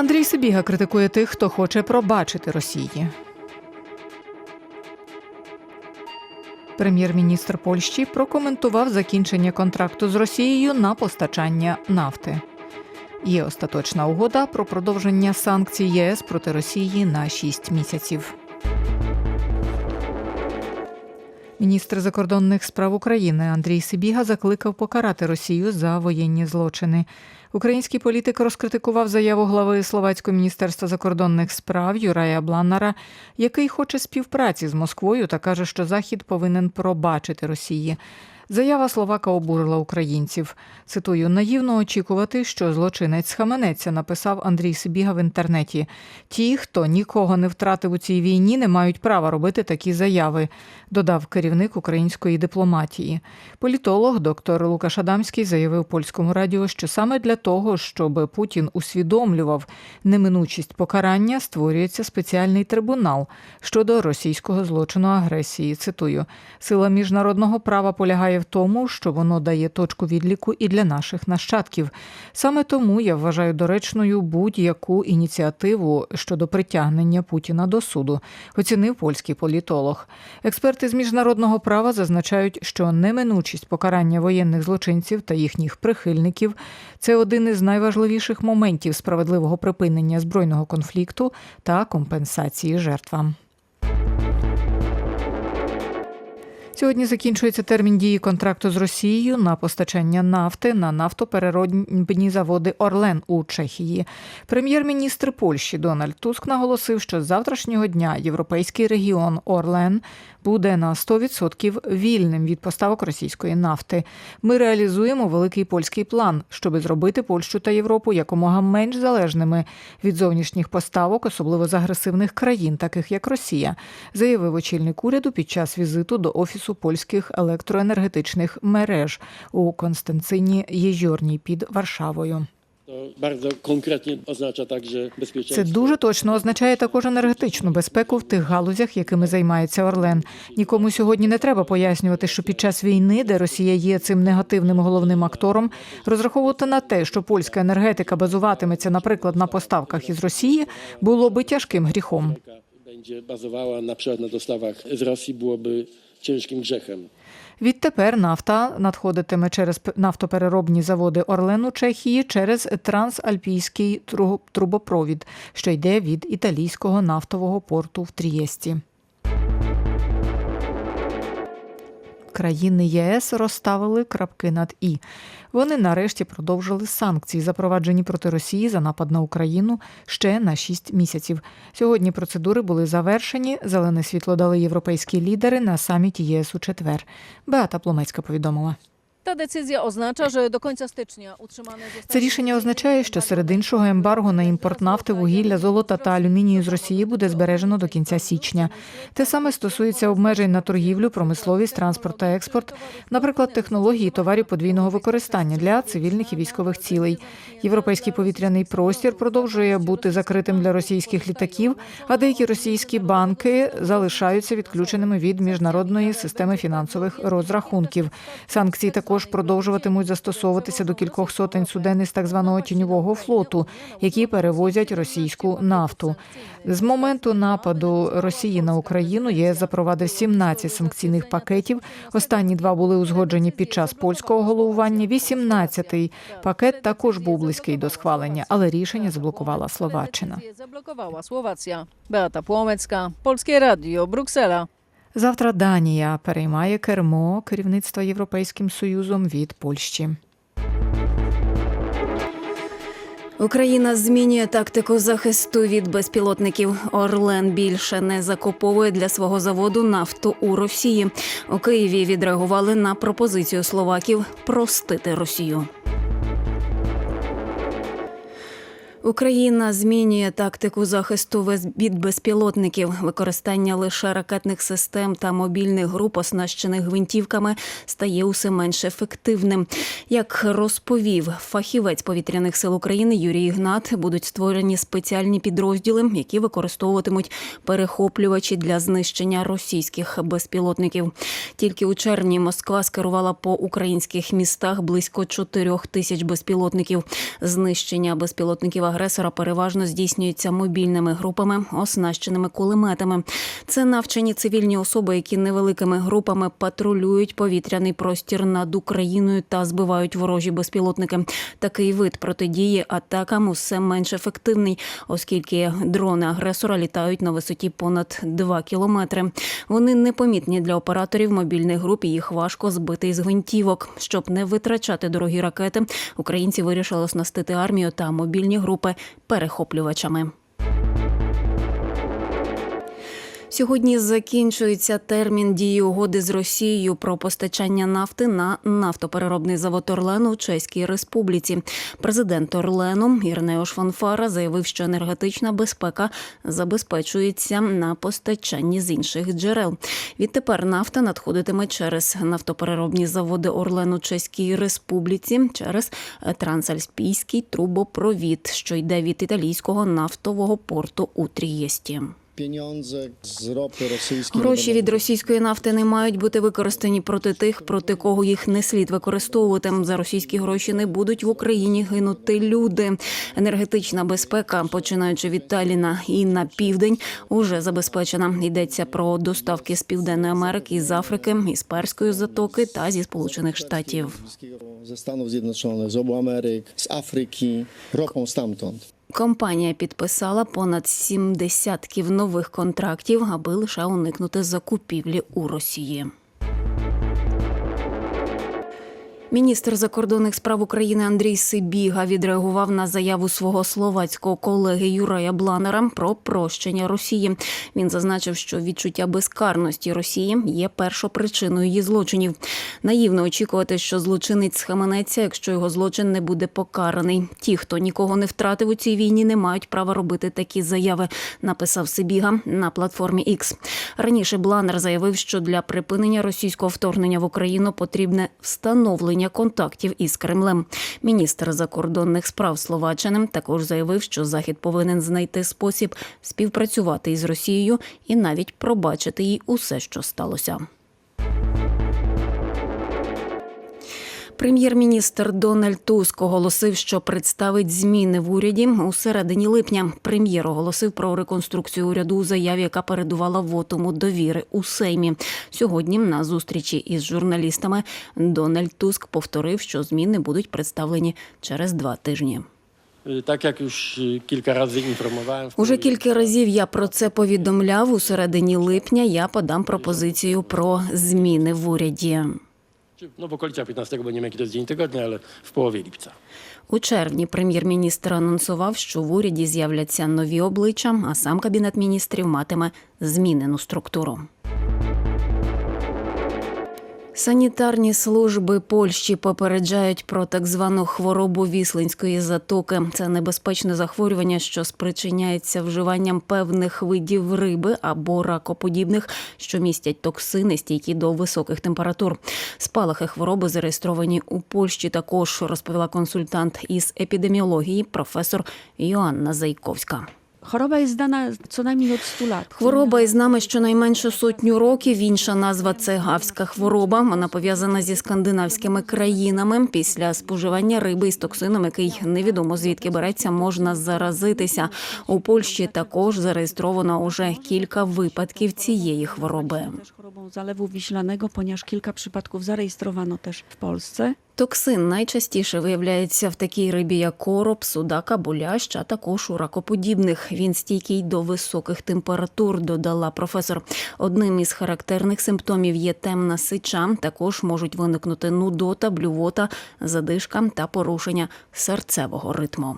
Андрій Сибіга критикує тих, хто хоче пробачити Росії. Прем'єр-міністр Польщі прокоментував закінчення контракту з Росією на постачання нафти. Є остаточна угода про продовження санкцій ЄС проти Росії на 6 місяців. Міністр закордонних справ України Андрій Сибіга закликав покарати Росію за воєнні злочини. Український політик розкритикував заяву глави Словацького міністерства закордонних справ Юрая Бланнара, який хоче співпраці з Москвою та каже, що Захід повинен пробачити Росії. Заява Словака обурила українців. Цитую, наївно очікувати, що злочинець схаменеться, написав Андрій Сибіга в інтернеті. Ті, хто нікого не втратив у цій війні, не мають права робити такі заяви, додав керівник української дипломатії. Політолог доктор Лукаш Адамський заявив польському радіо, що саме для того, щоб Путін усвідомлював неминучість покарання, створюється спеціальний трибунал щодо російського злочину агресії. Цитую, сила міжнародного права полягає в тому, що воно дає точку відліку і для наших нащадків. Саме тому я вважаю доречною будь-яку ініціативу щодо притягнення Путіна до суду, оцінив польський політолог. Експерти з міжнародного права зазначають, що неминучість покарання воєнних злочинців та їхніх прихильників це один із найважливіших моментів справедливого припинення збройного конфлікту та компенсації жертвам. Сьогодні закінчується термін дії контракту з Росією на постачання нафти на нафтопереробні заводи Орлен у Чехії. Прем'єр-міністр Польщі Дональд Туск наголосив, що з завтрашнього дня європейський регіон Орлен буде на 100% вільним від поставок російської нафти. Ми реалізуємо великий польський план, щоб зробити Польщу та Європу якомога менш залежними від зовнішніх поставок, особливо з агресивних країн, таких як Росія, заявив очільник уряду під час візиту до офісу польських електроенергетичних мереж у Констанцині Єжорній під Варшавою. Це дуже точно означає також енергетичну безпеку в тих галузях, якими займається Орлен. Нікому сьогодні не треба пояснювати, що під час війни, де Росія є цим негативним головним актором, розраховувати на те, що польська енергетика базуватиметься, наприклад, на поставках із Росії, було би тяжким гріхом. Bazowała na przykład na dostawach z Rosji, byłoby ciężkim grzechem. Відтепер нафта надходитиме через нафтопереробні заводи Орлену Чехії через трансальпійський тру- трубопровід, що йде від італійського нафтового порту в Трієсті. Країни ЄС розставили крапки над і. Вони нарешті продовжили санкції, запроваджені проти Росії за напад на Україну ще на 6 місяців. Сьогодні процедури були завершені. Зелене світло дали європейські лідери на саміті ЄС у четвер. Беата Пломецька повідомила. Ta decyzja oznacza, że do końca stycznia utrzymane. Це рішення означає, що серед іншого ембарго на імпорт нафти, вугілля, золота та алюмінію з Росії буде збережено до кінця січня. Те саме стосується обмежень на торгівлю, промисловість, транспорт та експорт, наприклад, технології товарів подвійного використання для цивільних і військових цілей. Європейський повітряний простір продовжує бути закритим для російських літаків, а деякі російські банки залишаються відключеними від міжнародної системи фінансових розрахунків. Санкції також продовжуватимуть застосовуватися до кількох сотень суден із так званого тіньового флоту, які перевозять російську нафту. З моменту нападу Росії на Україну ЄС запровадив 17 санкційних пакетів. Останні два були узгоджені під час польського головування. 18-й пакет також був близький до схвалення, але рішення заблокувала Словаччина. Zablokowała Słowacja. Beata Płomecka, Polskie Radio, Bruksela. Завтра Данія переймає кермо керівництва Європейським Союзом від Польщі. Україна змінює тактику захисту від безпілотників. Орлен більше не закуповує для свого заводу нафту у Росії. У Києві відреагували на пропозицію словаків простити Росію. Україна змінює тактику захисту від безпілотників. Використання лише ракетних систем та мобільних груп, оснащених гвинтівками, стає усе менш ефективним. Як розповів фахівець повітряних сил України Юрій Ігнат, будуть створені спеціальні підрозділи, які використовуватимуть перехоплювачі для знищення російських безпілотників. Тільки у червні Москва скерувала по українських містах близько 4 тисяч безпілотників. Знищення безпілотників агресора переважно здійснюються мобільними групами, оснащеними кулеметами. Це навчені цивільні особи, які невеликими групами патрулюють повітряний простір над Україною та збивають ворожі безпілотники. Такий вид протидії атакам усе менш ефективний, оскільки дрони агресора літають на висоті понад 2 кілометри. Вони непомітні для операторів мобільних груп. і Їх важко збити із гвинтівок. Щоб не витрачати дорогі ракети, українці вирішили оснастити армію та мобільні групи перехоплювачами. Сьогодні закінчується термін дії угоди з Росією про постачання нафти на нафтопереробний завод Орлену у Чеській Республіці. Президент Орлену Ірнеош Фонфара заявив, що енергетична безпека забезпечується на постачанні з інших джерел. Відтепер нафта надходитиме через нафтопереробні заводи Орлену Чеській Республіці через трансальпійський трубопровід, що йде від італійського нафтового порту у Трієсті. Гроші від російської нафти не мають бути використані проти тих, проти кого їх не слід використовувати. За російські гроші не будуть в Україні гинути люди. Енергетична безпека, починаючи від Таліна і на південь, уже забезпечена. Йдеться про доставки з південної Америки, з Африки, із Перської затоки та зі Сполучених Штатів. Stanów Zjednoczonych, z obu Ameryk, z Afryki, ropą stamtąd. Компанія підписала понад сім десятків нових контрактів, аби лише уникнути закупівлі у Росії. Міністр закордонних справ України Андрій Сибіга відреагував на заяву свого словацького колеги Юрая Бланера про прощення Росії. Він зазначив, що відчуття безкарності Росії є першопричиною її злочинів. Наївно очікувати, що злочинець схаменеться, якщо його злочин не буде покараний. Ті, хто нікого не втратив у цій війні, не мають права робити такі заяви. Написав Сибіга на платформі X. Раніше Бланер заявив, що для припинення російського вторгнення в Україну потрібне встановлення контактів із Кремлем. Міністр закордонних справ Словаччини також заявив, що Захід повинен знайти спосіб співпрацювати із Росією і навіть пробачити їй усе, що сталося. Прем'єр-міністр Дональд Туск оголосив, що представить зміни в уряді у середині липня. Прем'єр оголосив про реконструкцію уряду у заяві, яка передувала вотуму довіри у Сеймі. Сьогодні на зустрічі із журналістами Дональд Туск повторив, що зміни будуть представлені через два тижні. Już y, kilka razy informowałem. w Уже кілька разів я про це повідомляв. У середині липня я подам пропозицію про зміни в уряді. No w okolicach 15, bo nie wiem jaki to jest dzień tygodnia, ale. У червні прем'єр-міністр анонсував, що в уряді з'являться нові обличчя, а сам кабінет міністрів матиме змінену структуру. Санітарні служби Польщі попереджають про так звану хворобу віслинської затоки. Це небезпечне захворювання, що спричиняється вживанням певних видів риби або ракоподібних, що містять токсини, стійкі до високих температур. Спалахи хвороби зареєстровані у Польщі. Також розповіла консультант із епідеміології професор Йоанна Зайковська. Choroba jest znana co najmniej od 100 lat. Хвороба із нами щонайменше сотню років. Інша назва це гавська хвороба. Вона пов'язана зі скандинавськими країнами. Після споживання риби із токсином, який невідомо звідки береться, можна заразитися. У Польщі також зареєстровано уже кілька випадків цієї хвороби. Chorobą zalewu wiślanego, ponieważ kilka przypadków zarejestrowano też w Polsce. Токсин найчастіше виявляється в такій рибі, як короб, судак або а також у ракоподібних. Він стійкий до високих температур, додала професор. Одним із характерних симптомів є темна сича. Також можуть виникнути нудота, блювота, задишка та порушення серцевого ритму.